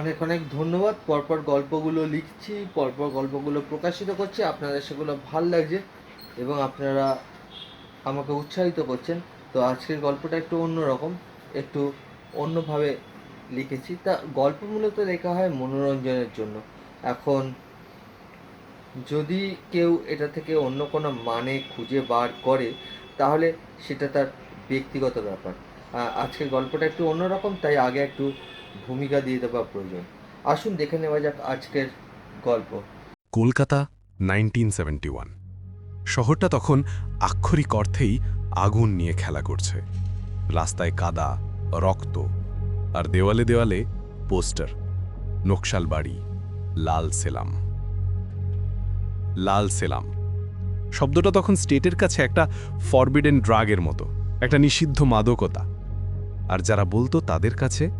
অনেক অনেক ধন্যবাদ। পরপর গল্পগুলো লিখছি, পরপর গল্পগুলো প্রকাশিত করছি। আপনাদের সেগুলো ভালো লাগছে এবং আপনারা আমাকে উৎসাহিত করছেন। তো আজকের গল্পটা একটু অন্যরকম, একটু অন্যভাবে লিখেছি। তা গল্প মূলত লেখা হয় মনোরঞ্জনের জন্য। এখন যদি কেউ এটা থেকে অন্য কোনো মানে খুঁজে বার করে, তাহলে সেটা তার ব্যক্তিগত ব্যাপার। আজকের গল্পটা একটু অন্যরকম, তাই আগে একটু ভূমিকা দিয়ে দেওয়া প্রয়োজন। আসুন দেখে নেওয়া যাক আজকের গল্প। কলকাতা নাইনটিন শহরটা তখন আক্ষরিক অর্থেই আগুন নিয়ে খেলা করছে। রাস্তায় কাদা, রক্ত, আর দেওয়ালে দেওয়ালে পোস্টার, নকশাল বাড়ি, লাল সেলাম। লাল সেলাম। শব্দটা তখন স্টেটের কাছে একটা ফরবিডেন ড্রাগের মতো, একটা নিষিদ্ধ মাদকতা। আর যারা বলতো তাদের কাছে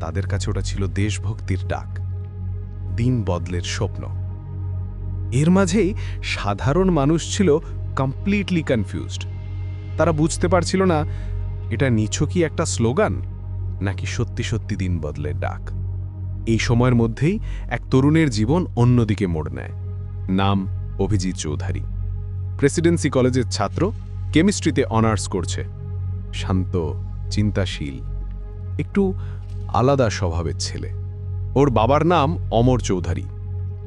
তাদের কাছে ওটা ছিল দেশভক্তির ডাক, দিন বদলের স্বপ্ন। এর মাঝেই সাধারণ মানুষ ছিল কমপ্লিটলি কনফিউজড তারা বুঝতে পারছিল না, এটা নিছকই একটা স্লোগান, নাকি সত্যি সত্যি দিন বদলের ডাক। এই সময়ের মধ্যেই এক তরুণের জীবন অন্যদিকে মোড় নেয়, নাম অভিজিৎ চৌধুরী। প্রেসিডেন্সি কলেজের ছাত্র, কেমিস্ট্রিতে অনার্স করছে, শান্ত, চিন্তাশীল, একটু আলাদা স্বভাবের ছেলে। ওর বাবার নাম অমর চৌধুরী।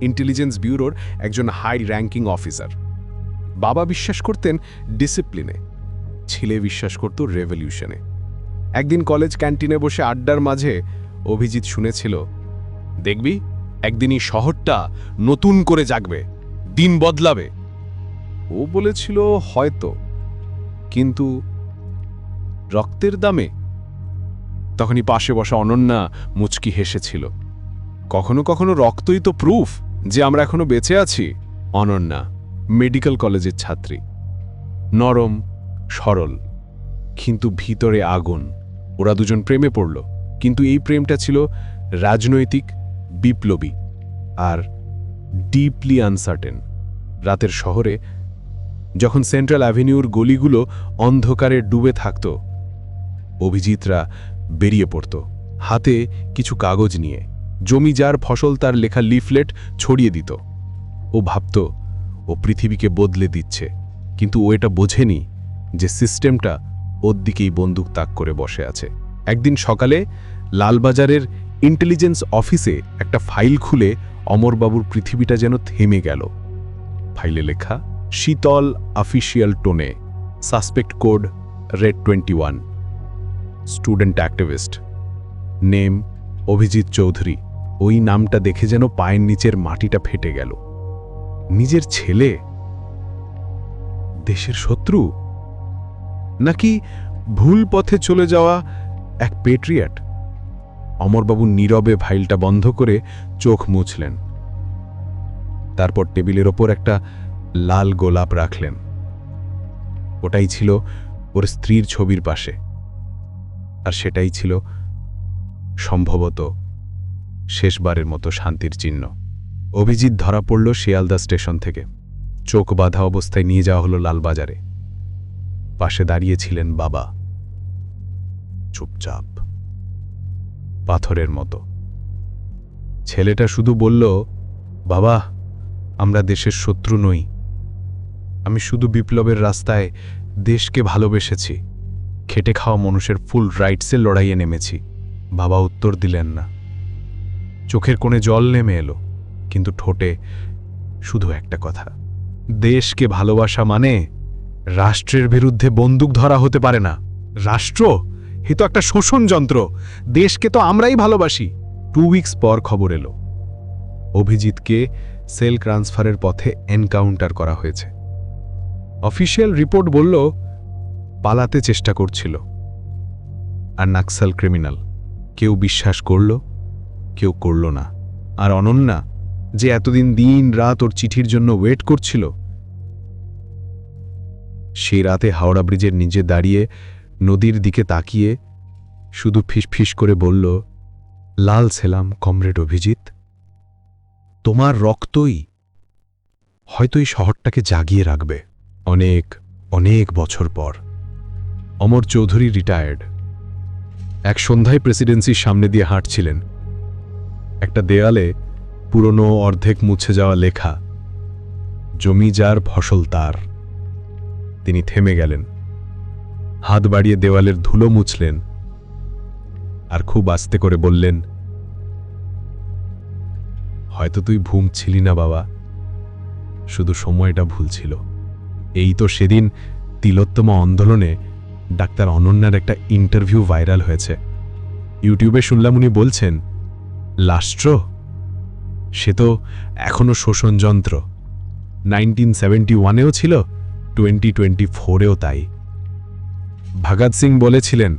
ইন্টেলিজেন্স ব্যুরোর একজন হাই র্যাঙ্কিং অফিসার বাবা বিশ্বাস করতেন ডিসিপ্লিনে ছেলে বিশ্বাস করত রেভলিউশনে একদিন কলেজ ক্যান্টিনে বসে আড্ডার মাঝে অভিজিৎ শুনেছিল, দেখবি একদিনই শহরটা নতুন করে জাগবে, দিন বদলাবে। ও বলেছিল, হয়তো। কিন্তু রক্তের দামে তখনই পাশে বসা অনন্যা মুচকি হেসেছিল। কখনো কখনো রক্তই তো প্রুফ যে আমরা এখনও বেঁচে আছি, অনন্যা মেডিকেল কলেজের ছাত্রী। নরম, সরল, কিন্তু ভিতরে আগুন। ওরা দুজন প্রেমে পড়ল, কিন্তু এই প্রেমটা ছিল রাজনৈতিক, বিপ্লবী আর ডিপলি আনসার্টেন রাতের শহরে যখন সেন্ট্রাল অ্যাভিনিউর গলিগুলো অন্ধকারে ডুবে থাকত, অভিজিৎরা বেরিয়ে পড়ত। হাতে কিছু কাগজ নিয়ে। জমি যার ফসল তার লেখা লিফলেট ছড়িয়ে দিত। ও ভাবত, ও পৃথিবীকে বদলে দিচ্ছে। কিন্তু ও এটা বোঝেনি যে সিস্টেমটা ওর দিকেই বন্দুক তাক করে বসে আছে। একদিন সকালে লালবাজারের ইন্টেলিজেন্স অফিসে একটা ফাইল খুলে অমরবাবুর পৃথিবীটা যেন থেমে গেল। ফাইলে লেখা, শীতল official টোনে, suspect code red twenty student activist. Name, Abhijit Chowdhury. ওই নামটা দেখে যেন পায়ের নিচের মাটিটা ফেটে গেল। নিজের ছেলে? দেশের শত্রু? নাকি ভুল পথে চলে যাওয়া এক পেট্রিয়াট অমরবাবু নীরবে ফাইলটা বন্ধ করে চোখ মুছলেন। তারপর টেবিলের ওপর একটা লাল গোলাপ রাখলেন। ওটাই ছিল ওর স্ত্রীর ছবির পাশে। আর সেটাই ছিল সম্ভবত শেষবারের মতো শান্তির চিহ্ন। অভিজিৎ ধরা পড়ল শিয়ালদা স্টেশন থেকে। চোখ বাঁধা অবস্থায় নিয়ে যাওয়া হলো লালবাজারে। পাশে দাঁড়িয়েছিলেন বাবা। চুপচাপ। পাথরের মতো। ছেলেটা শুধু বলল, বাবা, আমরা দেশের শত্রু নই। আমি শুধু বিপ্লবের রাস্তায় দেশকে ভালোবেসেছি। খেটে খাওয়া মানুষের ফুল রাইটসের লড়াইয়ে নেমেছি। বাবা উত্তর দিলেন না। চোখের কোণে জল নেমে এলো, কিন্তু ঠোঁটে শুধু একটা কথা। দেশকে ভালোবাসা মানে রাষ্ট্রের বিরুদ্ধে বন্দুক ধরা হতে পারে না। রাষ্ট্র? এ তো একটা শোষণ যন্ত্র। দেশকে তো আমরাই ভালোবাসি। টু উইকস পর খবর এলো। অভিজিৎকে সেল ট্রান্সফারের পথে এনকাউন্টার করা হয়েছে। অফিসিয়াল রিপোর্ট বলল পালাতে চেষ্টা করছিল। আর নাক্সাল ক্রিমিনাল, কেউ বিশ্বাস করল, কেউ করল না। আর অনন্যা, যে এতদিন দিন রাত ওর চিঠির জন্য ওয়েট করছিল সেই রাতে হাওড়া ব্রিজের নিচে দাঁড়িয়ে নদীর দিকে তাকিয়ে শুধু ফিসফিস করে বলল, লাল ছেলাম, কমরেড অভিজিৎ, তোমার রক্তই হয়তো এই শহরটাকে জাগিয়ে রাখবে অনেক অনেক বছর পর। অমর চৌধুরী রিটায়ার্ড এক সন্ধ্যায় প্রেসিডেন্সির সামনে দিয়ে হাঁটছিলেন। একটা দেয়ালে পুরনো অর্ধেক মুছে যাওয়া লেখা, জমি যার ফসল তার। তিনি থেমে গেলেন। হাত বাড়িয়ে দেওয়ালের ধুলো মুছলেন আর খুব আস্তে করে বললেন, হয়তো তুই ভুম ছিলি না বাবা। শুধু সময়টা ভুল ছিল। এই তো সেদিন তিলোত্তমা আন্দোলনে ডাক্তার অনন্যার একটা ইন্টারভিউ ভাইরাল হয়েছে। ইউটিউবে শুনলাম উনি বলছেন, লাস্ট্র? সে তো এখনও শোষণযন্ত্র নাইনটিন সেভেন্টি ওয়ানেও ছিল, টোয়েন্টি টোয়েন্টি ফোরেও তাই। ভগৎ সিং বলেছিলেন,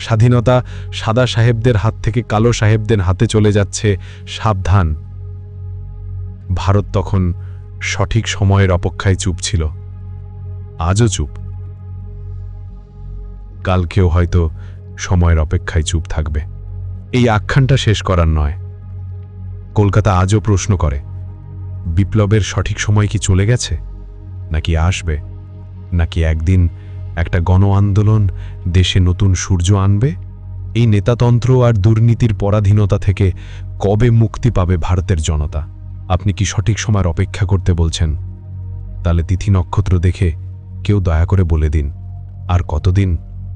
স্বাধীনতা সাদা সাহেবদের হাত থেকে কালো সাহেবদের হাতে চলে যাচ্ছে সাবধান। ভারত তখন সঠিক সময়ের অপেক্ষায় চুপ ছিল। আজও চুপ। কালকেও হয়তো সময়ের অপেক্ষায় চুপ থাকবে। এই আখ্যানটা শেষ করার নয়। কলকাতা আজও প্রশ্ন করে, বিপ্লবের সঠিক সময় কি চলে গেছে? নাকি আসবে? নাকি একদিন একটা গণ আন্দোলন দেশে নতুন সূর্য আনবে? এই নেতাতন্ত্র আর দুর্নীতির পরাধীনতা থেকে কবে মুক্তি পাবে ভারতের জনতা? আপনি কি সঠিক সময়ের অপেক্ষা করতে বলছেন? তাহলে তিথি নক্ষত্র দেখে কেউ দয়া করে বলে দিন, আর কতদিন